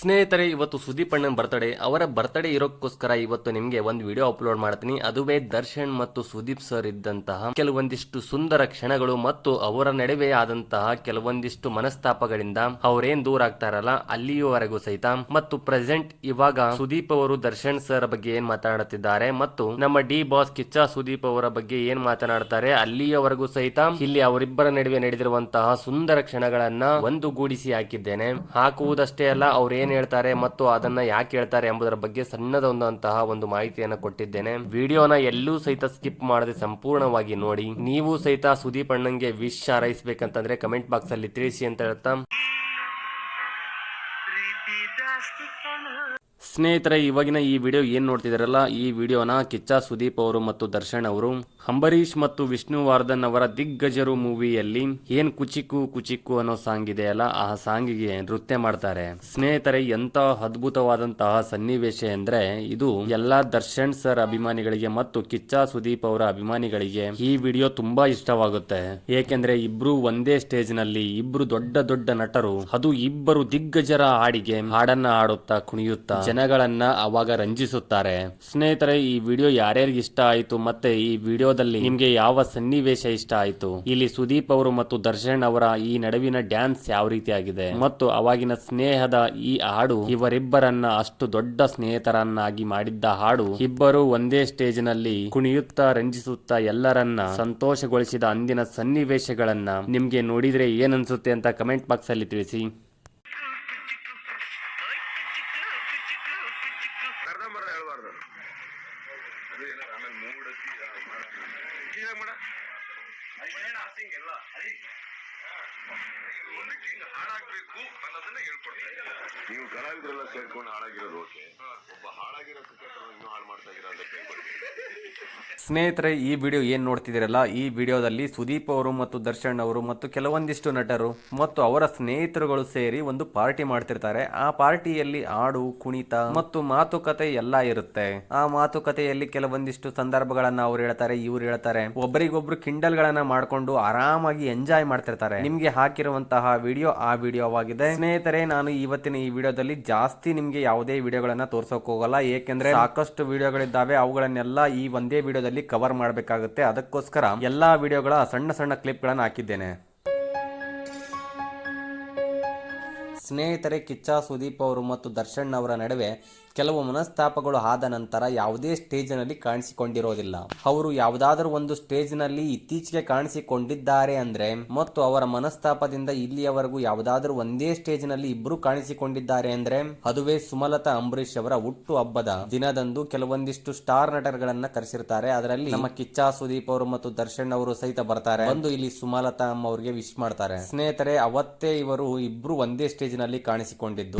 ಸ್ನೇಹಿತರೆ, ಇವತ್ತು ಸುದೀಪ್ ಅಣ್ಣನ್ ಬರ್ತಡೇ ಅವರ ಬರ್ತಡೇ ಇರೋಕ್ಕೋಸ್ಕರ ಇವತ್ತು ನಿಮಗೆ ಒಂದು ವಿಡಿಯೋ ಅಪ್ಲೋಡ್ ಮಾಡ್ತೀನಿ. ಅದುವೇ ದರ್ಶನ್ ಮತ್ತು ಸುದೀಪ್ ಸರ್ ಇದ್ದಂತಹ ಕೆಲವೊಂದಿಷ್ಟು ಸುಂದರ ಕ್ಷಣಗಳು ಮತ್ತು ಅವರ ನಡುವೆ ಆದಂತಹ ಕೆಲವೊಂದಿಷ್ಟು ಮನಸ್ತಾಪಗಳಿಂದ ಅವರೇನ್ ದೂರ ಆಗ್ತಾರಲ್ಲ ಅಲ್ಲಿಯವರೆಗೂ ಸಹಿತ. ಮತ್ತು ಪ್ರೆಸೆಂಟ್ ಇವಾಗ ಸುದೀಪ್ ಅವರು ದರ್ಶನ್ ಸರ್ ಬಗ್ಗೆ ಏನ್ ಮಾತನಾಡುತ್ತಿದ್ದಾರೆ ಮತ್ತು ನಮ್ಮ ಡಿ ಬಾಸ್ ಕಿಚ್ಚ ಸುದೀಪ್ ಅವರ ಬಗ್ಗೆ ಏನ್ ಮಾತನಾಡ್ತಾರೆ, ಅಲ್ಲಿಯವರೆಗೂ ಸಹಿತ ಇಲ್ಲಿ ಅವರಿಬ್ಬರ ನಡುವೆ ನಡೆದಿರುವಂತಹ ಸುಂದರ ಕ್ಷಣಗಳನ್ನ ಒಂದುಗೂಡಿಸಿ ಹಾಕಿದ್ದೇನೆ. ಹಾಕುವುದಷ್ಟೇ ಅಲ್ಲ ಅವ್ರು ಏನ್ ಹೇಳ್ತಾರೆ ಮತ್ತು ಅದನ್ನ ಯಾಕೆ ಹೇಳ್ತಾರೆ ಎಂಬುದರ ಬಗ್ಗೆ ಸಣ್ಣದೊಂದಂತಹ ಒಂದು ಮಾಹಿತಿಯನ್ನ ಕೊಟ್ಟಿದ್ದೇನೆ. ವಿಡಿಯೋನ ಎಲ್ಲೂ ಸಹಿತ ಸ್ಕಿಪ್ ಮಾಡದೆ ಸಂಪೂರ್ಣವಾಗಿ ನೋಡಿ. ನೀವು ಸಹಿತ ಸುದೀಪ್ ಅಣ್ಣಂಗೆ ವಿಶ್ ಹಾರೈಸ್ಬೇಕಂತಂದ್ರೆ ಕಮೆಂಟ್ ಬಾಕ್ಸ್ ಅಲ್ಲಿ ತಿಳಿಸಿ ಅಂತ ಹೇಳ್ತಾ. ಸ್ನೇಹಿತರೆ, ಇವಾಗಿನ ಈ ವಿಡಿಯೋ ಏನ್ ನೋಡ್ತಿದಾರಲ್ಲ, ಈ ವಿಡಿಯೋನ ಕಿಚ್ಚ ಸುದೀಪ್ ಅವರು ಮತ್ತು ದರ್ಶನ್ ಅವರು. ಅಂಬರೀಶ್ ಮತ್ತು ವಿಷ್ಣುವರ್ಧನ್ ಅವರ ದಿಗ್ಗಜರು ಮೂವಿಯಲ್ಲಿ ಏನ್ ಕುಚಿಕ್ಕು ಕುಚಿಕ್ಕು ಅನ್ನೋ ಸಾಂಗ್ ಇದೆಯಲ್ಲ, ಆ ಸಾಂಗಿಗೆ ನೃತ್ಯ ಮಾಡ್ತಾರೆ. ಸ್ನೇಹಿತರೆ ಎಂತ ಅದ್ಭುತವಾದಂತಹ ಸನ್ನಿವೇಶ ಎಂದ್ರೆ ಇದು ಎಲ್ಲಾ ದರ್ಶನ್ ಸರ್ ಅಭಿಮಾನಿಗಳಿಗೆ ಮತ್ತು ಕಿಚ್ಚ ಸುದೀಪ್ ಅವರ ಅಭಿಮಾನಿಗಳಿಗೆ ಈ ವಿಡಿಯೋ ತುಂಬಾ ಇಷ್ಟವಾಗುತ್ತೆ. ಏಕೆಂದ್ರೆ ಇಬ್ರು ಒಂದೇ ಸ್ಟೇಜ್ನಲ್ಲಿ ಇಬ್ರು ದೊಡ್ಡ ದೊಡ್ಡ ನಟರು, ಅದು ಇಬ್ಬರು ದಿಗ್ಗಜರ ಹಾಡಿಗೆ ಹಾಡನ್ನ ಹಾಡುತ್ತಾ ಕುಣಿಯುತ್ತಾ ಜನಗಳನ್ನ ಅವಾಗ ರಂಜಿಸುತ್ತಾರೆ. ಸ್ನೇಹಿತರೆ, ಈ ವಿಡಿಯೋ ಯಾರ್ಯಾರಿಗೆ ಇಷ್ಟ ಆಯ್ತು ಮತ್ತೆ ಈ ವಿಡಿಯೋದಲ್ಲಿ ನಿಮ್ಗೆ ಯಾವ ಸನ್ನಿವೇಶ ಇಷ್ಟ ಆಯ್ತು? ಇಲ್ಲಿ ಸುದೀಪ್ ಅವರು ಮತ್ತು ದರ್ಶನ್ ಅವರ ಈ ನಡುವಿನ ಡ್ಯಾನ್ಸ್ ಯಾವ ರೀತಿ ಆಗಿದೆ ಮತ್ತು ಅವಾಗಿನ ಸ್ನೇಹದ ಈ ಹಾಡು ಇವರಿಬ್ಬರನ್ನ ಅಷ್ಟು ದೊಡ್ಡ ಸ್ನೇಹಿತರನ್ನಾಗಿ ಮಾಡಿದ್ದ ಹಾಡು ಇಬ್ಬರು ಒಂದೇ ಸ್ಟೇಜ್ನಲ್ಲಿ ಕುಣಿಯುತ್ತಾ ರಂಜಿಸುತ್ತಾ ಎಲ್ಲರನ್ನ ಸಂತೋಷಗೊಳಿಸಿದ ಅಂದಿನ ಸನ್ನಿವೇಶಗಳನ್ನ ನಿಮ್ಗೆ ನೋಡಿದ್ರೆ ಏನನ್ಸುತ್ತೆ ಅಂತ ಕಮೆಂಟ್ ಬಾಕ್ಸ್ ಅಲ್ಲಿ ತಿಳಿಸಿ. ಅರ್ಧಂಬರ್ಧ ಹೇಳ್ಬಾರ್ದು ಅದು ಏನಾರ ಆಮೇಲೆ ಮೂಡತ್ತಿ ಹಿಂಗ ಮಾಡ ಮುಂದಕ್ಕೆ ಹಿಂಗ ಹಾಳಾಗ್ಬೇಕು ಅನ್ನೋದನ್ನ ನೀವು ಕಲಾವಿದರೆಲ್ಲ ಸೇರ್ಕೊಂಡು ಹಾಳಾಗಿರೋದು ಓಕೆ. ಒಬ್ಬ ಹಾಳಾಗಿರೋ ಕ್ರಿಕೆಟರ್ ಇನ್ನೂ ಹಾಳು ಮಾಡ್ತಾ ಇದ್ದೀರಾ ಅಂತ ಸ್ನೇಹಿತರೆ ಈ ವಿಡಿಯೋ ಏನ್ ನೋಡ್ತಿದ್ದೀರಲ್ಲ ಈ ವಿಡಿಯೋದಲ್ಲಿ ಸುದೀಪ್ ಅವರು ಮತ್ತು ದರ್ಶನ್ ಅವರು ಮತ್ತು ಕೆಲವೊಂದಿಷ್ಟು ನಟರು ಮತ್ತು ಅವರ ಸ್ನೇಹಿತರುಗಳು ಸೇರಿ ಒಂದು ಪಾರ್ಟಿ ಮಾಡ್ತಿರ್ತಾರೆ. ಆ ಪಾರ್ಟಿಯಲ್ಲಿ ಹಾಡು ಕುಣಿತ ಮತ್ತು ಮಾತುಕತೆ ಎಲ್ಲ ಇರುತ್ತೆ. ಆ ಮಾತುಕತೆಯಲ್ಲಿ ಕೆಲವೊಂದಿಷ್ಟು ಸಂದರ್ಭಗಳನ್ನ ಅವ್ರು ಹೇಳ್ತಾರೆ ಇವ್ರು ಹೇಳ್ತಾರೆ. ಒಬ್ಬರಿಗೊಬ್ರು ಕಿಂಡಲ್ಗಳನ್ನ ಮಾಡ್ಕೊಂಡು ಆರಾಮಾಗಿ ಎಂಜಾಯ್ ಮಾಡ್ತಿರ್ತಾರೆ. ನಿಮ್ಗೆ ಹಾಕಿರುವಂತಹ ವಿಡಿಯೋ ಆ ವಿಡಿಯೋವಾಗಿದೆ. ಸ್ನೇಹಿತರೆ, ನಾನು ಇವತ್ತಿನ ಈ ವಿಡಿಯೋದಲ್ಲಿ ಜಾಸ್ತಿ ನಿಮಗೆ ಯಾವುದೇ ವಿಡಿಯೋಗಳನ್ನ ತೋರ್ಸೋಕ್ ಹೋಗಲ್ಲ. ಏಕೆಂದ್ರೆ ಸಾಕಷ್ಟು ವಿಡಿಯೋಗಳಿದ್ದಾವೆ. ಅವುಗಳನ್ನೆಲ್ಲ ಈ ಒಂದೇ ವಿಡಿಯೋದಲ್ಲಿ ಕವರ್ ಮಾಡಬೇಕಾಗುತ್ತೆ. ಅದಕ್ಕೋಸ್ಕರ ಎಲ್ಲಾ ವಿಡಿಯೋಗಳ ಸಣ್ಣ ಸಣ್ಣ ಕ್ಲಿಪ್ ಗಳನ್ನ ಹಾಕಿದ್ದೇನೆ. ಸ್ನೇಹಿತರೆ, ಕಿಚ್ಚ ಸುದೀಪ್ ಅವರು ಮತ್ತು ದರ್ಶನ್ ಅವರ ನಡುವೆ ಕೆಲವು ಮನಸ್ತಾಪಗಳು ಆದ ನಂತರ ಯಾವುದೇ ಸ್ಟೇಜ್ನಲ್ಲಿ ಕಾಣಿಸಿಕೊಂಡಿರೋದಿಲ್ಲ. ಅವರು ಯಾವುದಾದರೂ ಒಂದು ಸ್ಟೇಜ್ನಲ್ಲಿ ಇತ್ತೀಚೆಗೆ ಕಾಣಿಸಿಕೊಂಡಿದ್ದಾರೆ ಅಂದ್ರೆ, ಮತ್ತು ಅವರ ಮನಸ್ತಾಪದಿಂದ ಇಲ್ಲಿಯವರೆಗೂ ಯಾವುದಾದರೂ ಒಂದೇ ಸ್ಟೇಜ್ನಲ್ಲಿ ಇಬ್ಬರು ಕಾಣಿಸಿಕೊಂಡಿದ್ದಾರೆ ಅಂದ್ರೆ, ಅದುವೇ ಸುಮಲತಾ ಅಂಬರೀಶ್ ಅವರ ಹುಟ್ಟು ಹಬ್ಬದ ದಿನದಂದು ಕೆಲವೊಂದಿಷ್ಟು ಸ್ಟಾರ್ ನಟರುಗಳನ್ನ ಕರೆಸಿರ್ತಾರೆ. ಅದರಲ್ಲಿ ನಮ್ಮ ಕಿಚ್ಚ, ಸುದೀಪ್ ಅವರು ಮತ್ತು ದರ್ಶನ್ ಅವರು ಸಹಿತ ಬರ್ತಾರೆ. ಒಂದು ಇಲ್ಲಿ ಸುಮಲತಾ ಅಮ್ಮ ಅವರಿಗೆ ವಿಶ್ ಮಾಡ್ತಾರೆ. ಸ್ನೇಹಿತರೆ, ಅವತ್ತೇ ಇವರು ಇಬ್ರು ಒಂದೇ ಸ್ಟೇಜ್ನಲ್ಲಿ ಕಾಣಿಸಿಕೊಂಡಿದ್ದು.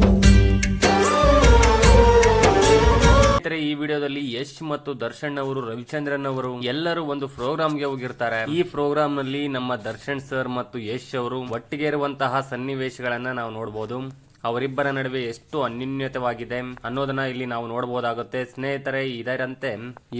ಈ ವಿಡಿಯೋದಲ್ಲಿ ಯಶ್ ಮತ್ತು ದರ್ಶನ್ ಅವರು, ರವಿಚಂದ್ರನ್ ಅವರು ಎಲ್ಲರೂ ಒಂದು ಪ್ರೋಗ್ರಾಮ್ಗೆ ಹೋಗಿರ್ತಾರೆ. ಈ ಪ್ರೋಗ್ರಾಮ್ನಲ್ಲಿ ನಮ್ಮ ದರ್ಶನ್ ಸರ್ ಮತ್ತು ಯಶ್ ಅವರು ಒಟ್ಟಿಗೆ ಇರುವಂತಹ ಸನ್ನಿವೇಶಗಳನ್ನ ನಾವು ನೋಡಬಹುದು ಅವರಿಬ್ಬರ ನಡುವೆ ಎಷ್ಟು ಅನ್ಯೂನ್ಯತವಾಗಿದೆ ಅನ್ನೋದನ್ನ ಇಲ್ಲಿ ನಾವು ನೋಡಬಹುದಾಗುತ್ತೆ ಸ್ನೇಹಿತರೆ, ಇದರಂತೆ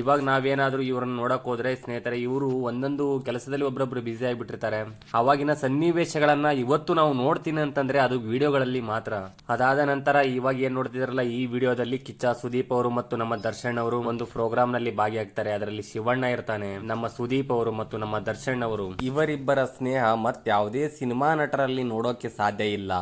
ಇವಾಗ ನಾವೇನಾದ್ರೂ ಇವರನ್ನ ನೋಡಕ್ ಹೋದ್ರೆ ಸ್ನೇಹಿತರೆ, ಇವರು ಒಂದೊಂದು ಕೆಲಸದಲ್ಲಿ ಒಬ್ಬರೊಬ್ರು ಬ್ಯುಸಿ ಆಗಿಬಿಟ್ಟಿರ್ತಾರೆ. ಅವಾಗಿನ ಸನ್ನಿವೇಶಗಳನ್ನ ಇವತ್ತು ನಾವು ನೋಡ್ತೀನಿ ಅಂತಂದ್ರೆ ಅದು ವಿಡಿಯೋಗಳಲ್ಲಿ ಮಾತ್ರ. ಅದಾದ ನಂತರ ಇವಾಗ ಏನ್ ನೋಡ್ತಿದಾರಲ್ಲ, ಈ ವಿಡಿಯೋದಲ್ಲಿ ಕಿಚ್ಚ ಸುದೀಪ್ ಅವರು ಮತ್ತು ನಮ್ಮ ದರ್ಶನ್ ಅವರು ಒಂದು ಪ್ರೋಗ್ರಾಮ್ನಲ್ಲಿ ಭಾಗಿಯಾಗ್ತಾರೆ. ಅದರಲ್ಲಿ ಶಿವಣ್ಣ ಇರ್ತಾನೆ, ನಮ್ಮ ಸುದೀಪ್ ಅವರು ಮತ್ತು ನಮ್ಮ ದರ್ಶನ್ ಅವರು. ಇವರಿಬ್ಬರ ಸ್ನೇಹ ಮತ್ಯಾವುದೇ ಸಿನಿಮಾ ನಟರಲ್ಲಿ ನೋಡೋಕೆ ಸಾಧ್ಯ ಇಲ್ಲ.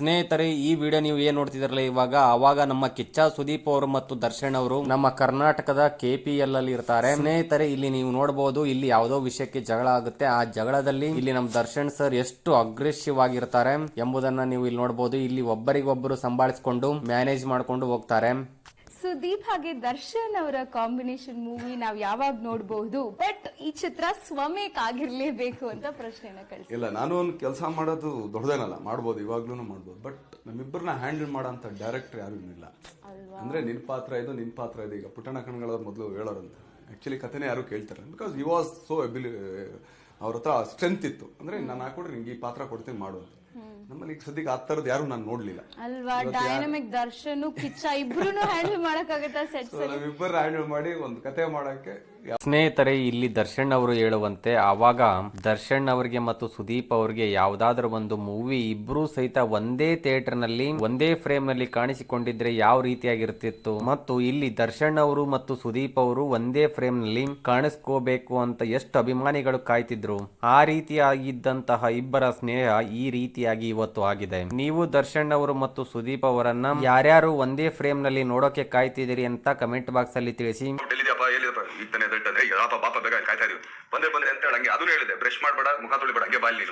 ಸ್ನೇಹಿತರೆ, ಈ ವಿಡಿಯೋ ನೀವು ಏನ್ ನೋಡ್ತಿದ್ರಲ್ಲ ಇವಾಗ, ಅವಾಗ ನಮ್ಮ ಕಿಚ್ಚ ಸುದೀಪ್ ಅವರು ಮತ್ತು ದರ್ಶನ್ ಅವರು ನಮ್ಮ ಕರ್ನಾಟಕದ ಕೆ ಪಿ ಎಲ್ ಅಲ್ಲಿ ಇರ್ತಾರೆ. ಸ್ನೇಹಿತರೆ, ಇಲ್ಲಿ ನೀವು ನೋಡಬಹುದು ಇಲ್ಲಿ ಯಾವುದೋ ವಿಷಯಕ್ಕೆ ಜಗಳ ಆಗುತ್ತೆ. ಆ ಜಗಳದಲ್ಲಿ ಇಲ್ಲಿ ನಮ್ಮ ದರ್ಶನ್ ಸರ್ ಎಷ್ಟು ಅಗ್ರೆಸಿವ್ ಆಗಿರ್ತಾರೆ ಎಂಬುದನ್ನ ನೀವು ಇಲ್ಲಿ ನೋಡಬಹುದು ಇಲ್ಲಿ ಒಬ್ಬರಿಗೊಬ್ಬರು ಸಂಭಾಳಿಸಿಕೊಂಡು ಮ್ಯಾನೇಜ್ ಮಾಡ್ಕೊಂಡು ಹೋಗ್ತಾರೆ. ಸುದೀಪ್ ಹಾಗೆ ದರ್ಶನ್ ಅವರ ಕಾಂಬಿನೇಷನ್ ಮೂವಿ ನಾವ್ ಯಾವಾಗ ನೋಡಬಹುದು? ಬಟ್ ಈ ಚಿತ್ರ ಸ್ವಮೇಕ್ ಆಗಿರ್ಲೇಬೇಕು ಅಂತ ಪ್ರಶ್ನೆ ಕಳಿಸಿ ಇಲ್ಲ ನಾನು ಒಂದು ಕೆಲಸ ಮಾಡೋದು ದೊಡ್ಡದೇನಲ್ಲ ಮಾಡ್ಬೋದು ಇವಾಗ್ಲೂ ಮಾಡ್ಬೋದು. ಬಟ್ ನಮ್ಮಿಬ್ಬರನ್ನ ಹ್ಯಾಂಡಲ್ ಮಾಡೋ ಡೈರೆಕ್ಟರ್ ಯಾರು ಇಲ್ಲ ಅಂದ್ರೆ ನಿನ್ ಪಾತ್ರ ಇದು ನಿನ್ ಪಾತ್ರ ಇದು. ಈಗ ಪುಟ್ಟಣ ಕಣ್ಗಳ ಮೊದಲು ಹೇಳೋರಂತ. ಆಕ್ಚುಲಿ ಕಥೆನೇ ಯಾರು ಕೇಳ್ತಾರೆ. Because you was so ably ಅವ್ರ ಹತ್ರ ಸ್ಟ್ರೆಂತ್ ಇತ್ತು. ಅಂದ್ರೆ ನಾನು ಹಾಕೊಡ್ರಿ ನಿಂಗೆ ಈ ಪಾತ್ರ ಕೊಡ್ತೀನಿ ಮಾಡು ಅಂತ. ನಮ್ಮಲ್ಲಿ ಈಗ ಸದ್ಯಕ್ಕೆ ಆ ತರದ್ ಯಾರು ನಾನು ನೋಡ್ಲಿಲ್ಲ. ಅಲ್ವಾ? ಡೈನಮಿಕ್ ದರ್ಶನ್ ಕಿಚ್ಚ ಇಬ್ರು ಹ್ಯಾಂಡಲ್ ಮಾಡಕ್ಕಾಗತ್ತಾ ಇಬ್ಬರು ಸೊ ನಾವಿಬ್ಬರು ಹ್ಯಾಂಡಲ್ ಮಾಡಿ ಒಂದು ಕತೆ ಮಾಡಕ್ಕೆ ಸ್ನೇಹಿತರೆ ಇಲ್ಲಿ ದರ್ಶನ್ ಅವರು ಹೇಳುವಂತೆ ಆವಾಗ ದರ್ಶನ್ ಅವರಿಗೆ ಮತ್ತು ಸುದೀಪ್ ಅವರಿಗೆ ಯಾವ್ದಾದ್ರು ಒಂದು ಮೂವಿ ಇಬ್ರು ಸಹಿತ ಒಂದೇ ಥಿಯೇಟರ್ನಲ್ಲಿ ಒಂದೇ ಫ್ರೇಮ್ನಲ್ಲಿ ಕಾಣಿಸಿಕೊಂಡಿದ್ರೆ ಯಾವ ರೀತಿಯಾಗಿರ್ತಿತ್ತು? ಮತ್ತು ಇಲ್ಲಿ ದರ್ಶನ್ ಅವರು ಮತ್ತು ಸುದೀಪ್ ಅವರು ಒಂದೇ ಫ್ರೇಮ್ನಲ್ಲಿ ಕಾಣಿಸ್ಕೋಬೇಕು ಅಂತ ಎಷ್ಟು ಅಭಿಮಾನಿಗಳು ಕಾಯ್ತಿದ್ರು? ಆ ರೀತಿಯಾಗಿದ್ದಂತಹ ಇಬ್ಬರ ಸ್ನೇಹ ಈ ರೀತಿಯಾಗಿ ಇವತ್ತು ಆಗಿದೆ ನೀವು ದರ್ಶನ್ ಅವರು ಮತ್ತು ಸುದೀಪ್ ಅವರನ್ನ ಯಾರ್ಯಾರು ಒಂದೇ ಫ್ರೇಮ್ನಲ್ಲಿ ನೋಡೋಕೆ ಕಾಯ್ತಿದ್ದೀರಿ ಅಂತ ಕಮೆಂಟ್ ಬಾಕ್ಸ್ ಅಲ್ಲಿ ತಿಳಿಸಿ ಬಂದೆ ಬಂದೆ ಅಂತ ಹೇಳಿ ಹಂಗೆ ಅದನ್ನು ಹೇಳಿದೆ ಬ್ರಷ್ ಮಾಡಬೇಡ ಮುಖ ತೊಳಿಬೇಡ ಹಂಗೆ ಬಾಯಲ್ಲಿ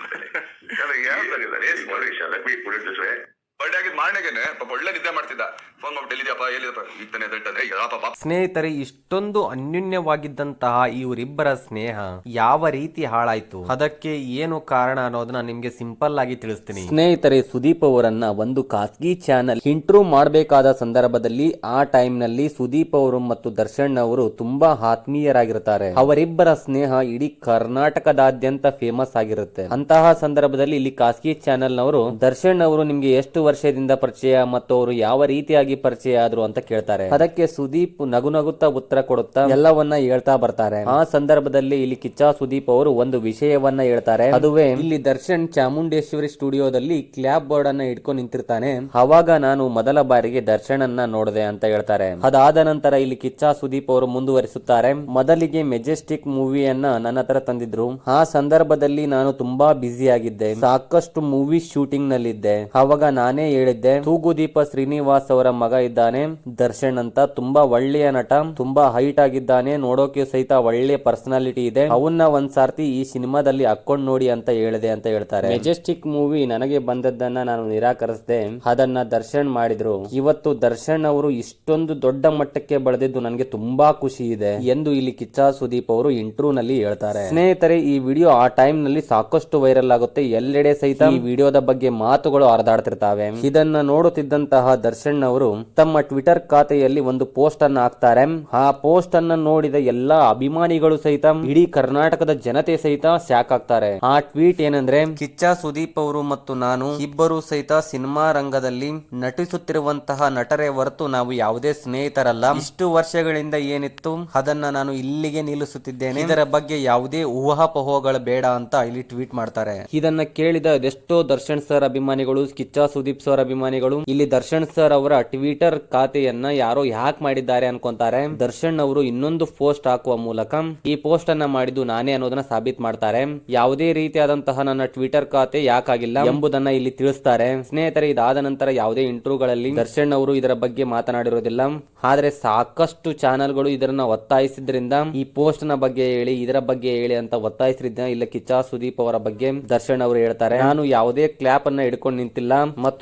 ಬರ್ಡೇ ಆಗಿದ್ ಮಾರನೆಗೆನೆ ಪಾಪ ಒಳ್ಳೆ ನಿದ್ದೆ ಮಾಡ್ತಿದ್ದ. ಫೋನ್ ಮಾಡ್ಬಿಟ್ಟು ಎಲ್ಲಿದ್ಯಪ್ಪ ಎಲ್ಲಿದಪ್ಪ ಈಗ ತಾನೇ ದಟ್ಟದೆ ಯಾಪ ಬಾಪ ಸ್ನೇಹಿತರೆ ಇಷ್ಟೊಂದು ಅನ್ಯೂನ್ಯವಾಗಿದ್ದಂತಹ ಇವರಿಬ್ಬರ ಸ್ನೇಹ ಯಾವ ರೀತಿ ಹಾಳಾಯ್ತು? ಅದಕ್ಕೆ ಏನು ಕಾರಣ ಅನ್ನೋದನ್ನ ನಿಮ್ಗೆ ಸಿಂಪಲ್ ಆಗಿ ತಿಳಿಸ್ತೀನಿ. ಸ್ನೇಹಿತರೆ ಸುದೀಪ್ ಅವರನ್ನ ಒಂದು ಖಾಸಗಿ ಚಾನೆಲ್ ಇಂಟ್ರೂ ಮಾಡಬೇಕಾದ ಸಂದರ್ಭದಲ್ಲಿ ಆ ಟೈಮ್ನಲ್ಲಿ ಸುದೀಪ್ ಅವರು ಮತ್ತು ದರ್ಶನ್ ಅವರು ತುಂಬಾ ಆತ್ಮೀಯರಾಗಿರ್ತಾರೆ. ಅವರಿಬ್ಬರ ಸ್ನೇಹ ಇಡೀ ಕರ್ನಾಟಕದಾದ್ಯಂತ ಫೇಮಸ್ ಆಗಿರುತ್ತೆ. ಅಂತಹ ಸಂದರ್ಭದಲ್ಲಿ ಇಲ್ಲಿ ಖಾಸಗಿ ಚಾನೆಲ್ ನವರು ದರ್ಶನ್ ಅವರು ನಿಮ್ಗೆ ಎಷ್ಟು ವರ್ಷದಿಂದ ಪರಿಚಯ ಮತ್ತು ಅವರು ಯಾವ ರೀತಿಯಾಗಿ ಪರಿಚಯ ಆದ್ರು ಅಂತ ಕೇಳ್ತಾರೆ. ಅದಕ್ಕೆ ಸುದೀಪ್ ನಗು ನಗುತ್ತಾ ಉತ್ತರ ಕೊಡುತ್ತಾ ಎಲ್ಲವನ್ನ ಹೇಳ್ತಾ ಬರ್ತಾರೆ. ಆ ಸಂದರ್ಭದಲ್ಲಿ ಇಲ್ಲಿ ಕಿಚ್ಚ ಸುದೀಪ್ ಅವರು ಒಂದು ವಿಷಯವನ್ನ ಹೇಳ್ತಾರೆ. ಅದುವೇ ಇಲ್ಲಿ ದರ್ಶನ್ ಚಾಮುಂಡೇಶ್ವರಿ ಸ್ಟುಡಿಯೋದಲ್ಲಿ ಕ್ಲಾಪ್ ಬೋರ್ಡ್ ಅನ್ನ ಇಟ್ಕೊಂಡು ನಿಂತಿರ್ತಾನೆ. ಅವಾಗ ನಾನು ಮೊದಲ ಬಾರಿಗೆ ದರ್ಶನ್ ಅನ್ನ ನೋಡಿದೆ ಅಂತ ಹೇಳ್ತಾರೆ. ಅದಾದ ನಂತರ ಇಲ್ಲಿ ಕಿಚ್ಚ ಸುದೀಪ್ ಅವರು ಮುಂದುವರಿಸುತ್ತಾರೆ. ಮೊದಲಿಗೆ ಮೆಜೆಸ್ಟಿಕ್ ಮೂವಿಯನ್ನ ನನ್ನ ಹತ್ರ ತಂದಿದ್ರು. ಆ ಸಂದರ್ಭದಲ್ಲಿ ನಾನು ತುಂಬಾ ಬ್ಯುಸಿ ಆಗಿದ್ದೆ ಸಾಕಷ್ಟು ಮೂವಿ ಶೂಟಿಂಗ್ ನಲ್ಲಿದ್ದೆ ಅವಾಗ ನಾನೇ ಹೇಳಿದ್ದೆ. ತೂಗುದೀಪ ಶ್ರೀನಿವಾಸ್ ಅವರ ಮಗ ಇದ್ದಾನೆ. ದರ್ಶನ್ ಅಂತ ತುಂಬಾ ಒಳ್ಳೆಯ ನಟ, ತುಂಬಾ ಹೈಟ್ ಆಗಿದ್ದಾನೆ. ನೋಡೋಕೆ ಸಹಿತ ಒಳ್ಳೆ ಪರ್ಸನಾಲಿಟಿ ಇದೆ. ಅವನ್ನ ಒಂದ್ ಸಾರ್ತಿ ಈ ಸಿನಿಮಾದಲ್ಲಿ ಹಾಕೊಂಡ್ ನೋಡಿ ಅಂತ ಹೇಳಿದೆ ಅಂತ ಹೇಳ್ತಾರೆ. ಮೆಜೆಸ್ಟಿಕ್ ಮೂವಿ ನನಗೆ ಬಂದದ್ದನ್ನ ನಾನು ನಿರಾಕರಿಸಿದೆ. ಅದನ್ನ ದರ್ಶನ್ ಮಾಡಿದ್ರು. ಇವತ್ತು ದರ್ಶನ್ ಅವರು ಇಷ್ಟೊಂದು ದೊಡ್ಡ ಮಟ್ಟಕ್ಕೆ ಬಳದಿದ್ದು ನನಗೆ ತುಂಬಾ ಖುಷಿ ಇದೆ ಎಂದು ಇಲ್ಲಿ ಕಿಚ್ಚ ಸುದೀಪ್ ಅವರು ಇಂಟರ್ವ್ಯೂ ನಲ್ಲಿ ಹೇಳ್ತಾರೆ. ಸ್ನೇಹಿತರೆ, ಈ ವಿಡಿಯೋ ಆ ಟೈಮ್ನಲ್ಲಿ ಸಾಕಷ್ಟು ವೈರಲ್ ಆಗುತ್ತೆ. ಎಲ್ಲೆಡೆ ಸಹಿತ ಈ ವಿಡಿಯೋದ ಬಗ್ಗೆ ಮಾತುಗಳು ಹರಿದಾಡ್ತಿರ್ತಾವೆ. ಇದನ್ನ ನೋಡುತ್ತಿದ್ದಂತಹ ದರ್ಶನ್ ಅವರು ತಮ್ಮ ಟ್ವಿಟರ್ ಖಾತೆಯಲ್ಲಿ ಒಂದು ಪೋಸ್ಟ್ ಅನ್ನ ಹಾಕ್ತಾರೆ. ಆ ಪೋಸ್ಟ್ ಅನ್ನ ನೋಡಿದ ಎಲ್ಲಾ ಅಭಿಮಾನಿಗಳು ಸಹಿತ ಇಡೀ ಕರ್ನಾಟಕದ ಜನತೆ ಸಹಿತ ಶಾಕ್ ಆಗ್ತಾರೆ. ಆ ಟ್ವೀಟ್ ಏನಂದ್ರೆ ಕಿಚ್ಚ ಸುದೀಪ್ ಅವರು ಮತ್ತು ನಾನು ಇಬ್ಬರು ಸಹಿತ ಸಿನಿಮಾ ರಂಗದಲ್ಲಿ ನಟಿಸುತ್ತಿರುವಂತಹ ನಟರೇ ಹೊರತು ನಾವು ಯಾವುದೇ ಸ್ನೇಹಿತರಲ್ಲ. ಇಷ್ಟು ವರ್ಷಗಳಿಂದ ಏನಿತ್ತು ಅದನ್ನ ನಾನು ಇಲ್ಲಿಗೆ ನಿಲ್ಲಿಸುತ್ತಿದ್ದೇನೆ. ಇದರ ಬಗ್ಗೆ ಯಾವುದೇ ಊಹಾಪೋಹಗಳು ಬೇಡ ಅಂತ ಇಲ್ಲಿ ಟ್ವೀಟ್ ಮಾಡ್ತಾರೆ. ಇದನ್ನ ಕೇಳಿದ ಎಷ್ಟೋ ದರ್ಶನ್ ಸರ್ ಅಭಿಮಾನಿಗಳು ಕಿಚ್ಚ ಸುದೀಪ್ ಸರ್ ಅಭಿಮಾನಿಗಳು, ಇಲ್ಲಿ ದರ್ಶನ್ ಸರ್ ಅವರ ಟ್ವಿಟರ್ ಖಾತೆಯನ್ನ ಯಾರೋ ಹ್ಯಾಕ್ ಮಾಡಿದ್ದಾರೆ ಅನ್ಕೊಂತಾರೆ. ದರ್ಶನ್ ಅವರು ಇನ್ನೊಂದು ಪೋಸ್ಟ್ ಹಾಕುವ ಮೂಲಕ, ಈ ಪೋಸ್ಟ್ ಅನ್ನ ಮಾಡಿದ್ದು ನಾನೇ ಅನ್ನೋದನ್ನ ಸಾಬೀತ್ ಮಾಡ್ತಾರೆ. ಯಾವುದೇ ರೀತಿಯಾದಂತಹ ನನ್ನ ಟ್ವಿಟರ್ ಖಾತೆ ಯಾಕಾಗಿಲ್ಲ ಎಂಬುದನ್ನ ಇಲ್ಲಿ ತಿಳಿಸ್ತಾರೆ. ಸ್ನೇಹಿತರೆ, ಇದಾದ ನಂತರ ಯಾವುದೇ ಇಂಟರ್ವ್ಯೂಗಳಲ್ಲಿ ದರ್ಶನ್ ಅವರು ಇದರ ಬಗ್ಗೆ ಮಾತನಾಡಿರೋದಿಲ್ಲ. ಆದ್ರೆ ಸಾಕಷ್ಟು ಚಾನೆಲ್ಗಳು ಇದನ್ನ ಒತ್ತಾಯಿಸಿದ್ರಿಂದ, ಈ ಪೋಸ್ಟ್ನ ಬಗ್ಗೆ ಹೇಳಿ, ಇದರ ಬಗ್ಗೆ ಹೇಳಿ ಅಂತ ಒತ್ತಾಯಿಸಿದ್ದ, ಇಲ್ಲ ಕಿಚ್ಚಾ ಸುದೀಪ್ ಅವರ ಬಗ್ಗೆ ದರ್ಶನ್ ಅವರು ಹೇಳ್ತಾರೆ. ನಾನು ಯಾವುದೇ ಕ್ಲಾಪ್ ಅನ್ನ ಹಿಡ್ಕೊಂಡು ನಿಂತಿಲ್ಲ.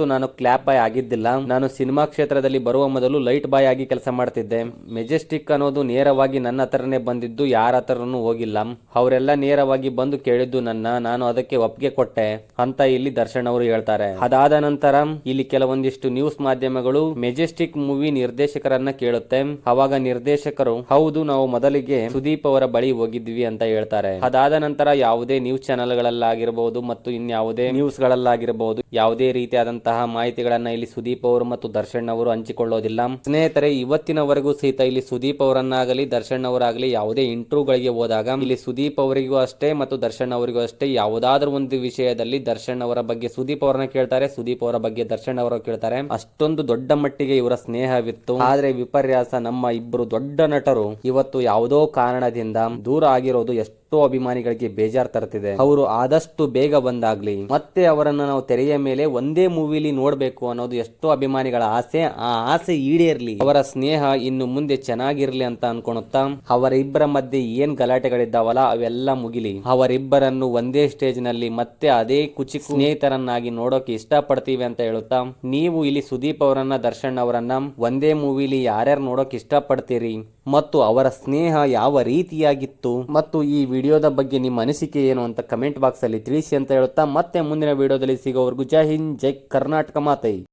ನಾನು ಕ್ಲಾಪ್ ಬಾಯ್ ಆಗಿದ್ದಿಲ್ಲ. ನಾನು ಸಿನಿಮಾ ಕ್ಷೇತ್ರದಲ್ಲಿ ಬರುವ ಮೊದಲು ಲೈಟ್ ಬಾಯ್ ಆಗಿ ಕೆಲಸ ಮಾಡ್ತಿದ್ದೆ. ಮೆಜೆಸ್ಟಿಕ್ ಅನ್ನೋದು ನೇರವಾಗಿ ನನ್ನ ಹತ್ರನೇ ಬಂದಿದ್ದು, ಯಾರ ಹತ್ರನೂ ಹೋಗಿಲ್ಲ. ಅವರೆಲ್ಲ ನೇರವಾಗಿ ಬಂದು ಕೇಳಿದ್ದು ನನ್ನ, ನಾನು ಅದಕ್ಕೆ ಒಪ್ಪಿಗೆ ಕೊಟ್ಟೆ ಅಂತ ಇಲ್ಲಿ ದರ್ಶನ್ ಅವರು ಹೇಳ್ತಾರೆ. ಅದಾದ ನಂತರ ಇಲ್ಲಿ ಕೆಲವೊಂದಿಷ್ಟು ನ್ಯೂಸ್ ಮಾಧ್ಯಮಗಳು ಮೆಜೆಸ್ಟಿಕ್ ಮೂವಿ ನಿರ್ದೇಶಕರನ್ನ ಕೇಳುತ್ತೆ. ಅವಾಗ ನಿರ್ದೇಶಕರು, ಹೌದು, ನಾವು ಮೊದಲಿಗೆ ಸುದೀಪ್ ಅವರ ಬಳಿ ಹೋಗಿದ್ವಿ ಅಂತ ಹೇಳ್ತಾರೆ. ಅದಾದ ನಂತರ ಯಾವುದೇ ನ್ಯೂಸ್ ಚಾನೆಲ್ ಗಳಲ್ಲಾಗಿರಬಹುದು ಮತ್ತು ಇನ್ಯಾವುದೇ ನ್ಯೂಸ್ ಗಳಲ್ಲಾಗಿರಬಹುದು ಯಾವುದೇ ರೀತಿಯಾದಂತಹ ಮಾಹಿತಿಗಳನ್ನ ಇಲ್ಲಿ ಸುದೀಪ್ ಅವರು ಮತ್ತು ದರ್ಶನ್ ಅವರು ಹಂಚಿಕೊಳ್ಳೋದಿಲ್ಲ. ಸ್ನೇಹಿತರೆ, ಇವತ್ತಿನವರೆಗೂ ಸಹಿತ ಇಲ್ಲಿ ಸುದೀಪ್ ಅವರನ್ನಾಗಲಿ, ದರ್ಶನ್ ಅವರಾಗಲಿ ಯಾವುದೇ ಇಂಟರ್ವ್ಯೂಗಳಿಗೆ ಹೋದಾಗ ಇಲ್ಲಿ ಸುದೀಪ್ ಅವರಿಗೂ ಅಷ್ಟೇ ಮತ್ತು ದರ್ಶನ್ ಅವರಿಗೂ ಅಷ್ಟೇ ಯಾವುದಾದ್ರೂ ಒಂದು ವಿಷಯದಲ್ಲಿ ದರ್ಶನ್ ಅವರ ಬಗ್ಗೆ ಸುದೀಪ್ ಅವರನ್ನ ಕೇಳ್ತಾರೆ, ಸುದೀಪ್ ಅವರ ಬಗ್ಗೆ ದರ್ಶನ್ ಅವರು ಕೇಳ್ತಾರೆ. ಅಷ್ಟೊಂದು ದೊಡ್ಡ ಮಟ್ಟಿಗೆ ಇವರ ಸ್ನೇಹವಿತ್ತು. ಆದ್ರೆ ವಿಪರ್ಯಾಸ ನಮ್ಮ ಇಬ್ಬರು ದೊಡ್ಡ ನಟರು ಇವತ್ತು ಯಾವುದೋ ಕಾರಣದಿಂದ ದೂರ ಆಗಿರೋದು ಎಷ್ಟೋ ಅಭಿಮಾನಿಗಳಿಗೆ ಬೇಜಾರ್ ತರ್ತಿದೆ. ಅವರು ಆದಷ್ಟು ಬೇಗ ಬಂದಾಗ್ಲಿ. ಮತ್ತೆ ಅವರನ್ನ ನಾವು ತೆರೆಯ ಮೇಲೆ ಒಂದೇ ಮೂವಿಲಿ ನೋಡ್ಬೇಕು ಅನ್ನೋದು ಎಷ್ಟೋ ಅಭಿಮಾನಿಗಳ ಆಸೆ. ಆ ಆಸೆ ಈಡೇರ್ಲಿ. ಅವರ ಸ್ನೇಹ ಇನ್ನು ಮುಂದೆ ಚೆನ್ನಾಗಿರ್ಲಿ ಅಂತ ಅನ್ಕೊಳುತ್ತಾ, ಅವರಿಬ್ಬರ ಮಧ್ಯೆ ಏನ್ ಗಲಾಟೆಗಳಿದ್ದಾವಲ್ಲ ಅವೆಲ್ಲ ಮುಗಿಲಿ. ಅವರಿಬ್ಬರನ್ನು ಒಂದೇ ಸ್ಟೇಜ್ನಲ್ಲಿ ಮತ್ತೆ ಅದೇ ಕುಚಿ ಸ್ನೇಹಿತರನ್ನಾಗಿ ನೋಡೋಕೆ ಇಷ್ಟಪಡ್ತೀವಿ ಅಂತ ಹೇಳುತ್ತಾ, ನೀವು ಇಲ್ಲಿ ಸುದೀಪ್ ಅವರನ್ನ, ದರ್ಶನ್ ಅವರನ್ನ ಒಂದೇ ಮೂವಿಲಿ ಯಾರ್ಯಾರು ನೋಡೋಕೆ ಇಷ್ಟಪಡ್ತೀರಿ? ಮತ್ತು ಅವರ ಸ್ನೇಹ ಯಾವ ರೀತಿಯಾಗಿತ್ತು? ಮತ್ತು ಈ ವಿಡಿಯೋದ ಬಗ್ಗೆ ನಿಮ್ಮ ಅನಿಸಿಕೆ ಏನು ಅಂತ ಕಮೆಂಟ್ ಬಾಕ್ಸ್ ಅಲ್ಲಿ ತಿಳಿಸಿ ಅಂತ ಹೇಳುತ್ತಾ ಮತ್ತೆ ಮುಂದಿನ ವಿಡಿಯೋದಲ್ಲಿ ಸಿಗೋವರೆಗೂ ಜೈ ಹಿಂದ್, ಜೈ ಕರ್ನಾಟಕ ಮಾತೈ.